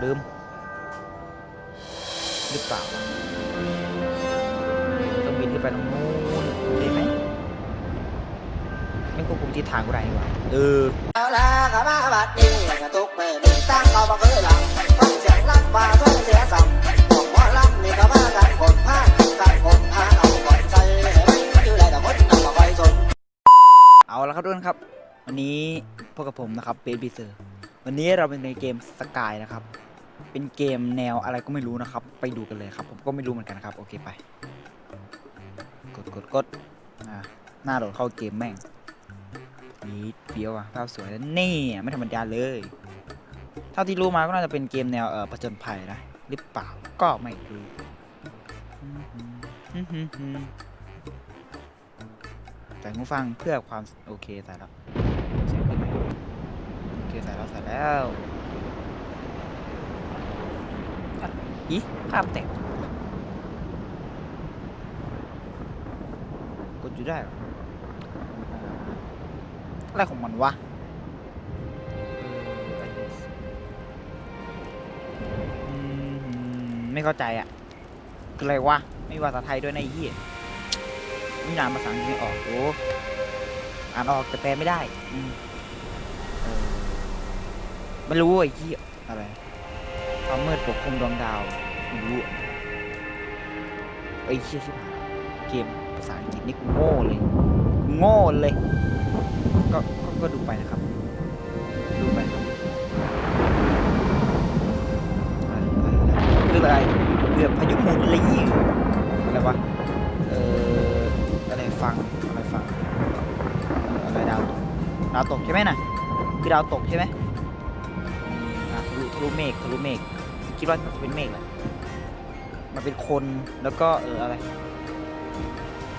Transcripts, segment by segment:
ว่าเดิมหรือเปล่าต้องบินขึ้นไปตรงนู้นใช่ไหมไม่ควบคุมทิศทางกูได้หว่าเออเอาละก็มาบัดนี้กระตุกไปมีตั้งเขาบ่เคยหลังฟังเสียงลั่นฟ้าฟังเสียงสั่งบอกหมอลำนี่ก็มากันคนพากันคนพาเอาก่อนใจให้มันอยู่ได้แต่คนนำมาคอยสนเอาละครับทุกคนครับ วันนี้พบกับผมนะครับเบบีเซอร์ วันนี้เราเป็นในเกมสกายนะครับ เป็นเกมแนวอะไรก็ไม่รู้นะครับ ไปดูกันเลยครับ ผมก็ไม่รู้เหมือนกันครับ โอเคไป กดกดกดหน้าโหลดเข้าเกมแม่งนี่เฟี้ยวอะภาพสวยแล้วนี่ไม่ธรรมดาเลย เท่าที่รู้มาก็น่าจะเป็นเกมแนวเออผจญภัยนะหรือเปล่าก็ไม่รู้อื้อหืออื้อหือใส่หูฟังเพื่อความโอเคใส่แล้วโอเคใส่แล้วใส่แล้ว อะอีภาพแตกกดอยู่ได้เหรออะไรของมันวะเออ iOS อืมไม่เข้าใจอะ คืออะไรวะ ไม่มีภาษาไทยด้วยในะไอ้เหี้ยนี่นานภาษาอังกฤษไม่ออกโอ้อ่านออกแต่แปลไม่ได้ อืมเออไม่รู้ไอ้ที่อะไร ความมืดปกคลุมดวงดาวไม่รู้ไอ้เชี่ยชิบหายเกมภาษาอังกฤษนี่กูโง่เลยกูโง่เลยก็ก็ก็ดูไปนะครับ ดูไปครับเรื่องอะไรเรื่องพายุหมุนอะไรยี่อะไรวะเอออะไรฟังอะไรฟังอะไรดาวตกดาวตกใช่ไหมน่ะคือดาวตกใช่ไหมอะทะลุทะลุเมฆทะลุเมฆ คิดว่ามันจะเป็นเมฆแหละมันเป็นคนแล้วก็เอออะไร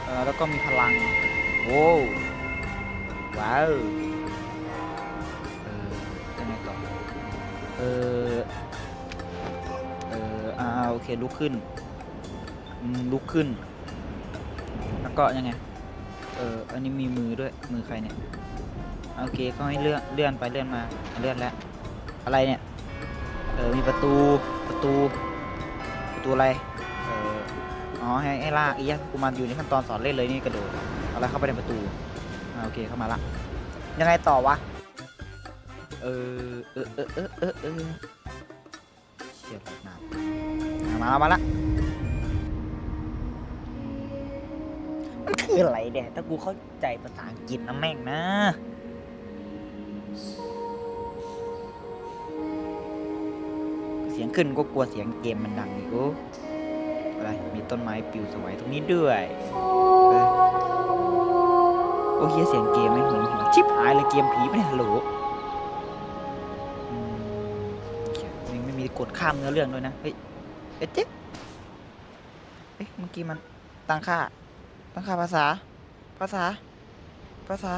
เออแล้วก็มีพลังโอ้ว้าวเออยังไงต่อเออเอออ่าโอเคลุกขึ้นลุกขึ้น แล้วก็ยังไงเอออันนี้มีมือด้วยมือใครเนี่ยโอเคก็ให้เลื่อนเลื่อนไปเลื่อนมาเลื่อนแล้วอะไรเนี่ย ออมีประตูประตู ประตูอะไร เอออ๋อให้ให้ลากอีกกูมาอยู่ในขั้นตอนสอนเล่นเลยนี่กระโดดเอาอะไรเข้าไปในประตูอ่าโอเคเข้ามาละยังไงต่อวะเออเออเออเออเออเออเชี่ยหลับหนาวอะมาแล้วมาละมันคืออะไรเนี่ยถ้ากูเข้าใจภาษาอังกฤษนะแม่งนะ สียงขึ้นก็กลัวเสียงเกมมันดังอีกโอ้อะไรมีต้นไม้ปลิวสวยตรงนี้ด้วยเออโอ้เฮียเสียงเกมไม่งหนหัวชิบหายเลยเกมผีไม่ได้ฮัลโหลอืมเหี้ยแม่งไม่มีกดข้ามเนื้อเรื่องด้วยนะเฮ้ยเอ๊ะเจ๊เอ๊ะเมื่อกี้มันตั้งค่าตั้งค่าภาษา ภาษา ภาษา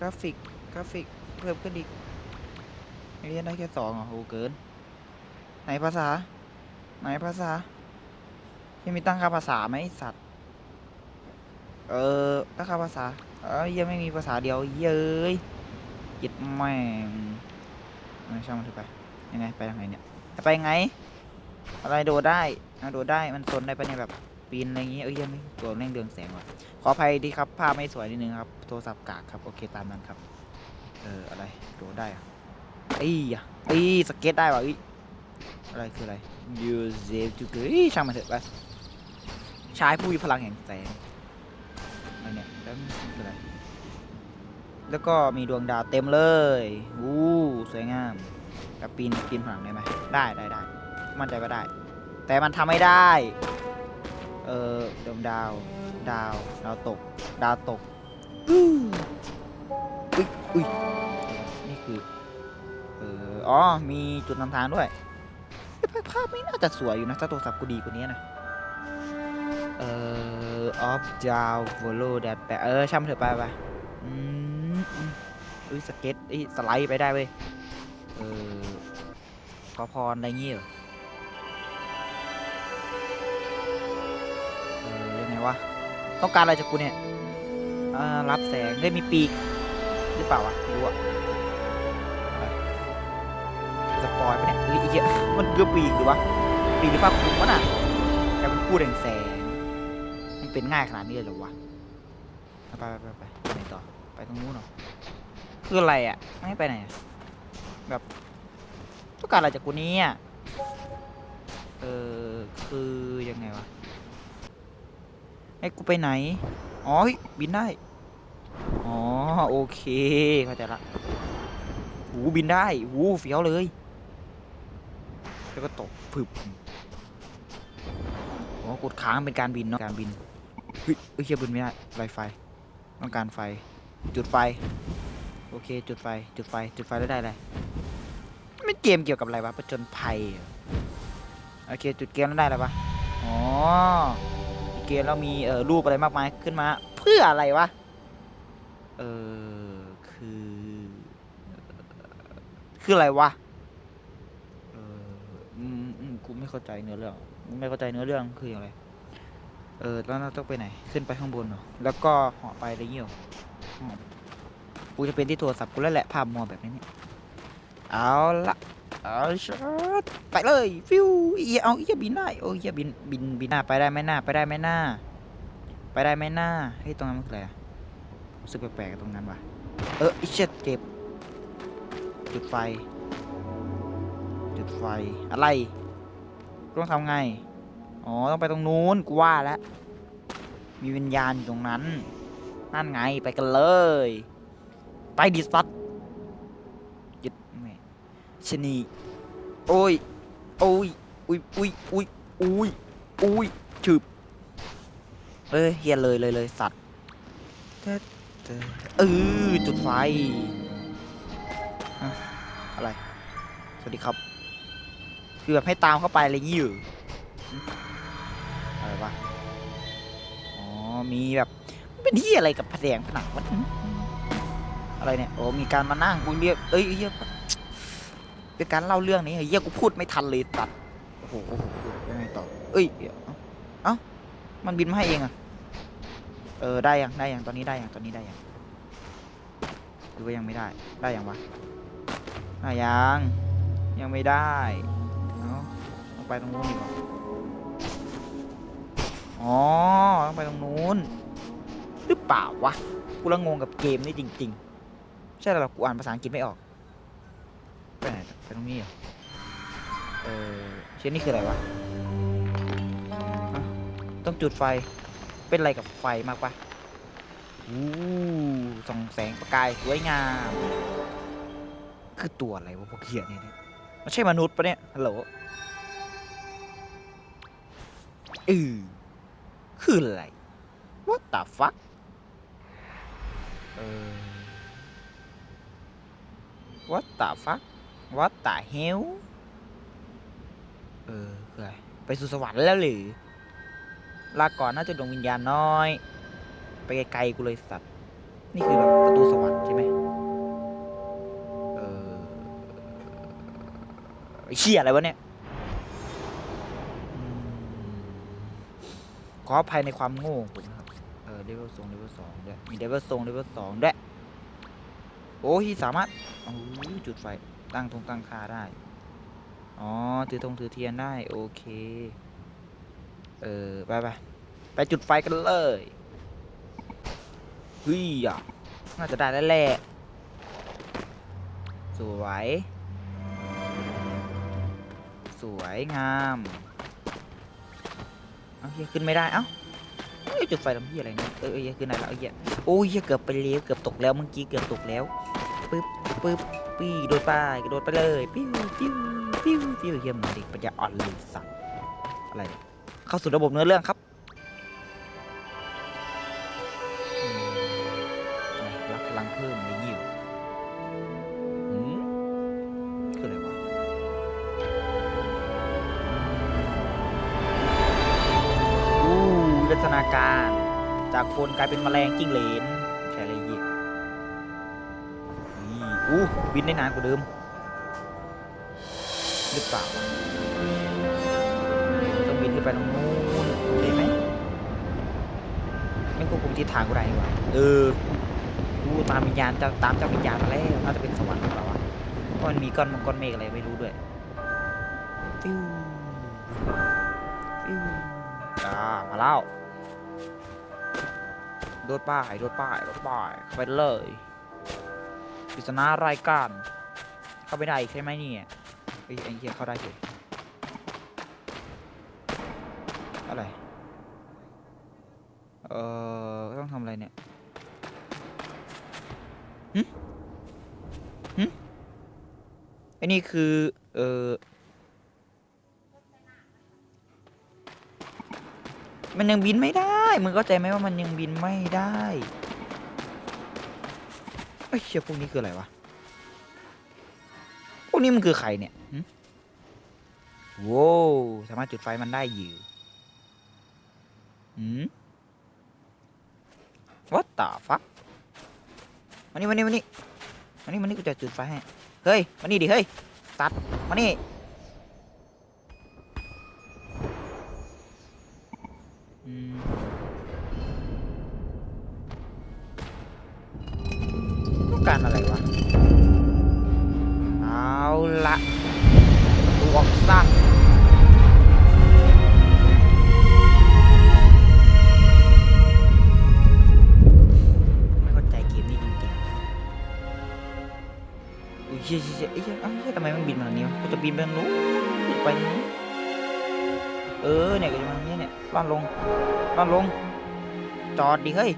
กราฟิก กราฟิก เพิ่มขึ้นอีกเรียนได้แค่สองอะโหเกิน ไหนภาษา ไหนภาษายังมีตั้งค่าภาษาไหมสัตว์ เออตั้งค่าภาษา เอ้ยยังไม่มีภาษาเดียว เย้ยหยิดแม่งไม่ช่างมันเถอะไป ยังไงไปทางไหนเนี่ย ไปยังไง อะไรโดดได้อะโดดได้ มันทนได้ปะเนี่ยแบบปีนอะไรอย่างงี้ยเอ้ยยังไม่ตัวเร่งเรืองแสงว่ะ ขออภัยดีครับ ภาพไม่สวยนิดนึงครับ โทรศัพท์กากครับ โอเคตามนั้นครับ เอออะไร โดดได้อะไอ้ยะอ้ยสเก็ตได้ว่ะอุ้ย อะไรคืออะไร use save to go อี้ช่างมันเถอะไปใช้ผู้มีพลังแห่งแสงอะไรเนี่ยแล้วมันคืออะไร แล้วก็มีดวงดาวเต็มเลยอู้สวยงามกับปีนปีนผนังได้ไหมได้ได้ได้มั่นใจว่าได้ แต่มันทำไม่ได้ เออดวงดาว ดาว ดาวตก ดาวตกอื้ออุ้ยอุ้ยนี่คือ เอออ๋อ มีจุดนำทางด้วย ภาพไม่น่าจะสวยอยู่นะถ้าโทรศัพท์กูดีกว่านี้นะ เออ off down follow that back เออช่างเถอะไปไปอืมอืมอุ้ยสเก็ตไอ้สไลด์ไปได้เว้ย เออขอพรอะไรเงี้ยเหรอเออยังไงวะ ต้องการอะไรจากกูเนี่ย อ่า รับแสงได้ยมีปีก หรือเปล่าวะไม่รู้อะ อยไปเนี่ยเฮ้ยไอ้เหี้ยมันเกือบปีกหรือวะปีกหรือผ้าคลุมวะน่ะแต่มันพูดแสงแสงมันเป็นง่ายขนาดนี้เลยเหรอวะไปไปไปไปไปไหนต่อไปตรงนู้นเหรอคืออะไรอะไม่ให้ไปไหนแบบต้องการอะไรจากกูนี้อะเออคือยังไงวะให้กูไปไหนอ๋อเฮ้ยบินได้อ๋อโอเคเข้าใจละหูบินได้หูเฟี้ยวเลย แล้วก็ตกผึบอ๋อกดค้างเป็นการบินเนาะการบินเฮ้ยเฮ้ยเฮียบินไม่ได้ไฟไฟต้องการไฟ จุดไฟ โอเค จุดไฟ จุดไฟ จุดไฟแล้วได้อะไรไม่เกมเกี่ยวกับอะไรวะประจนภัยโอเค จุดเกมแล้วได้อะไรวะอ๋อเกมแล้วมีเอ่อรูปอะไรมากมายขึ้นมา เพื่ออะไรวะเออคือ คืออะไรวะ ไม่เข้าใจเนื้อเรื่อง ไม่เข้าใจเนื้อเรื่องคืออะไร เออ แล้วเราต้องไปไหน ขึ้นไปข้างบนเหรอ แล้วก็หาะไปอะไรเงี้ยเหรออืมกูจะเป็นที่โทรศัพท์กูแล้วแหละภาพมัวแบบนี้เนี่ย เอาละเอาชัดไปเลยฟิวเอียเอาเอียบินได้โอ้เอียบินบินบินหน้าไปได้ไหมหน้าไปได้ไหมหน้า ไปได้ไหมหน้าเฮ้ยตรงนั้นมันคืออะไรรู้สึกแปลกๆตรงนั้นว่ะเออไอเช็ดเจ็บจุดไฟ จุดไฟอะไร ต้องทำไง อ๋อ ต้องไปตรงนู้น กูว่าแล้ว มีวิญญาณอยู่ตรงนั้น นั่นไง ไปกันเลย ไปดิสัตยึดแม่ชนี โอ้ย โอ้ย อุ้ยอุ้ยอุ้ยอุ้ยอุ้ยฉึบเอ้ยเฮียเลยเลยเลยสัตว์เต๊เออจุดไฟ อะไร สวัสดีครับ คือแบบให้ตามเข้าไปอะไรอย่างงี้อยู่หึอะไรวะอ๋อมีแบบมันเป็นที่อะไรกับแผงผนังวะหึอะไรเนี่ยโอ้มีการมานั่งกูเรียกเอ้ยเฮียเป็นการเล่าเรื่องนี้เฮียกูพูดไม่ทันเลยตัดโอ้โหโอ้โหยังไงต่อเอ้ยเดี๋ยวเอ้าเอ้ามันบินมาให้เองอะเออได้ยังได้ยังตอนนี้ได้ยังตอนนี้ได้ยังหรือว่ายังไม่ได้ได้ยังวะอะยังยังไม่ได้เอาต้อง ไปตรงนู้นดีกว่าอ๋อต้องไปตรงนู้นหรือเปล่าวะกูละงงกับเกมนี่จริง ๆ ใช่หรอกูอ่านภาษาอังกฤษไม่ออกไปไหนไปตรงนี้เหรอเออเช่นนี่คืออะไรวะะต้องจุดไฟเป็นอะไรกับไฟมากปะอู้ส่องแสงประกายสวยงาม คือตัวอะไรวะพวกเขียนี่ยเนี่ยมันใช่มนุษย์ปะเนี่ยฮัลโหล อือคืออะไร What the fuck เออ What the fuck What the hell เออคืออะไรไปสู่สวรรค์แล้วหรือลาก่อนน่าจะดวงวิญญาณน้อย ไปไกลๆกูเลยสัตว์ นี่คือแบบประตูสวรรค์ใช่ไหมเออเชี่ยอะไรวะเนี่ยอืม ขออภัยในความโง่ของผมนะครับ เออเลเวลสองเลเวลสองด้วย มีเลเวลสองเลเวลสองด้วย โอ้ยสามารถโอ้จุดไฟ ตั้งธงตั้งคาได้ อ๋อ ถือธงถือเทียนได้ โอเค เออ ไปไปไปจุดไฟกันเลยเฮ้ยอะน่าจะได้แล้วแหละ สวย สวยงาม เอาเฮียขึ้นไม่ได้ เอ้าเอ้ยจุดไฟลำพี่อะไรเนี่ย เออเฮียขึ้นได้แล้วเอาเฮียโอ้ยเฮียเกือบไปเลี้ยวเกือบตกแล้วเมื่อกี้เกือบตกแล้ว ปึ๊บปึ๊บปี้โดดไปกระโดดไปเลย ปิ้วปิ้วปิ้วปิ้วเฮียมันเด็กปัญญาอ่อนเลยสัตว์อะไร เข้าสู่ระบบเนื้อเรื่องครับ ฒนาการ จากคนกลายเป็นแมลงจิ้งเหลนใช่ไรอีกนี่อู้บินได้นานกว่าเดิมหรือเปล่าต้องบินขึ้นไปตรงนู้นได้ไหมไม่ควบคุมทิศทางกูได้ดีกว่าเออกูตามวิญญาณจ้าตามเจ้าวิญญาณมาแล้วน่าจะเป็นสวรรค์หรือเปล่าวะเพราะมันมีก้อนมงก้อนเมฆอะไรไม่รู้ด้วยฟิวฟิวอ่ามาแล้ว โดดป้ายโดดป้ายโดดป้ายเข้าไปเลยปริศนารายการ เข้าไปได้อีกใช่ไหมเนี่ยไอ้ยไอ้เหี้ยเข้าได้สิอะไร เอ่อ ต้องทำอะไรเนี่ยหึหึไอ้นี่คือ เอ่อ มันยังบินไม่ได้ มึงเข้าใจไหมว่ามันยังบินไม่ได้เอ้ยเชี่ยพวกนี้คืออะไรวะ พวกนี้มันคือใครเนี่ยโว้วสามารถจุดไฟมันได้อยู่หืม What the fuck มานี่มานี่มานี่มานี่มานี่กูจะจุดไฟให้ เฮ้ยมานี่ดิ เฮ้ย ตัดมานี่ ต้องการอะไรวะ เอาละบวกซะไม่เข้าใจเกมนี้จริงๆอุ้ยเชี่ยเชี่ยเชี่ยเอ้ยเอ้าทำไมมันบินมาทางนี้วะกูจะบินไปทางนู้นไปทางนู้ เออเนี่ยกูจะมาทางนี้เนี่ยล่อนลงล่อนลง จอดดิเฮ้ย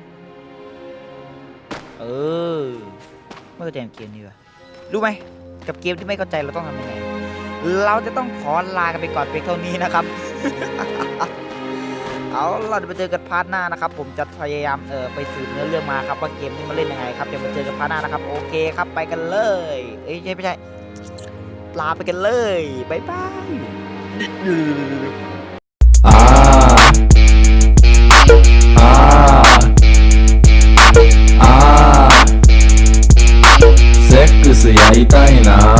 เออไม่เข้าใจเกมนี้ว่ะรู้ไหมกับเกมที่ไม่เข้าใจเราต้องทำยังไง เราจะต้องขอลากันไปก่อนเพียงเท่านี้นะครับ เอาเราจะไปเจอกันพาร์ทหน้านะครับ ผมจะพยายามเออไปสืบเนื้อเรื่องมาครับว่าเกมนี้มันเล่นยังไงครับเดี๋ยวมาเจอกันพาร์ทหน้านะครับโอเคครับไปกันเลย เอ้ยใช่ไม่ใช่ลาไปกันเลยบ๊ายบาย 会いたいな。